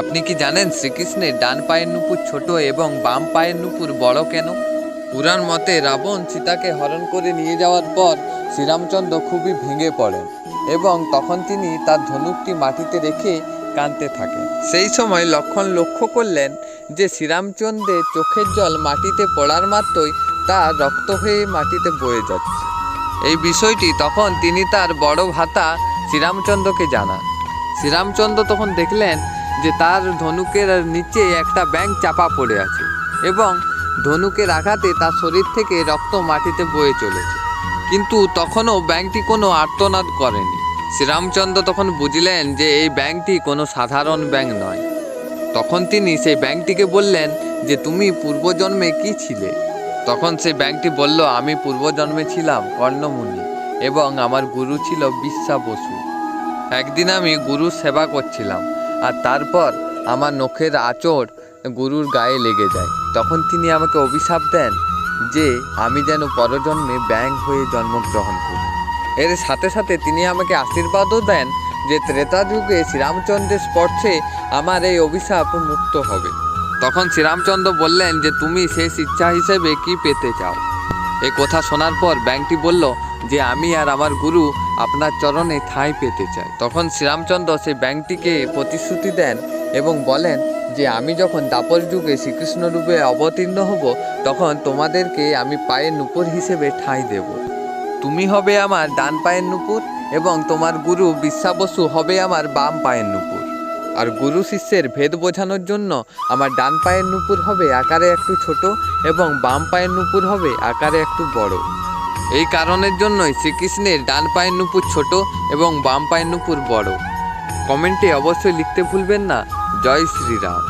আপনি কি জানেন শ্রীকৃষ্ণের ডান পায়ের নুপুর ছোট এবং বাম পায়ের নুপুর বড় কেন? পুরাণ মতে রাবণ সীতাকে হরণ করে নিয়ে যাওয়ার পর শ্রীরামচন্দ্র খুবই ভেঙে পড়েন এবং তখন তিনি তার ধনুকটি মাটিতে রেখে কাঁদতে থাকেন। সেই সময় লক্ষণ লক্ষ্য করলেন যে শ্রীরামচন্দ্রের চোখের জল মাটিতে পড়ার মাত্রই তা রক্ত হয়ে মাটিতে বয়ে যাচ্ছে। এই বিষয়টি তখন তিনি তার বড় ভাতা শ্রীরামচন্দ্রকে জানান। শ্রীরামচন্দ্র তখন দেখলেন যে তার ধনুকের নিচে একটা ব্যাঙ চাপা পড়ে আছে এবং ধনুকের আঘাতে তার শরীর থেকে রক্ত মাটিতে বয়ে চলেছে। কিন্তু তখনও ব্যাংকটি কোনো আর্তনাদ করেনি। শ্রীরামচন্দ্র তখন বুঝলেন যে এই ব্যাংকটি কোনো সাধারণ ব্যাংক নয়। তখন তিনি সেই ব্যাংকটিকে বললেন যে, তুমি পূর্বজন্মে কি ছিলে? তখন সেই ব্যাংকটি বলল, আমি পূর্বজন্মে ছিলাম কর্ণমুনি এবং আমার গুরু ছিল বিশ্বা বসু। একদিন আমি গুরুর সেবা করছিলাম। আর তারপর আমার নখের আঁচড় গুরুর গায়ে লেগে যায়। তখন তিনি আমাকে অভিশাপ দেন যে আমি যেন পরজন্মে ব্যাং হয়ে জন্মগ্রহণ করি। এর সাথে সাথে তিনি আমাকে আশীর্বাদও দেন যে ত্রেতা যুগে শ্রীরামচন্দ্রের স্পর্শে আমার এই অভিশাপ মুক্ত হবে। তখন শ্রীরামচন্দ্র বললেন যে, তুমি শেষ ইচ্ছা হিসেবে কি পেতে চাও? এ কথা শোনার পর ব্যাংকটি বলল যে আমি আর আমার গুরু আপনার চরণে ঠাঁই পেতে চাই। তখন শ্রীরামচন্দ্র সেই ব্যাংকটিকে প্রতিশ্রুতি দেন এবং বলেন যে আমি যখন দাপর যুগে শ্রীকৃষ্ণ রূপে অবতীর্ণ হব, তখন তোমাদেরকে আমি পায়ের নুপুর হিসেবে ঠাঁই দেব। তুমি হবে আমার ডান পায়ের নুপুর এবং তোমার গুরু বিশ্বাবসু হবে আমার বাম পায়ের নুপুর। আর গুরু শিষ্যের ভেদ বোঝানোর জন্য আমার ডান পায়ের নুপুর হবে আকারে একটু ছোট এবং বাম পায়ের নুপুর হবে আকারে একটু বড়। এই কারণের জন্যই শ্রীকৃষ্ণের ডান পায়ের নুপুর ছোট এবং বাম পায়ের নুপুর বড়। কমেন্টে অবশ্যই লিখতে ভুলবেন না। জয় শ্রীরাম।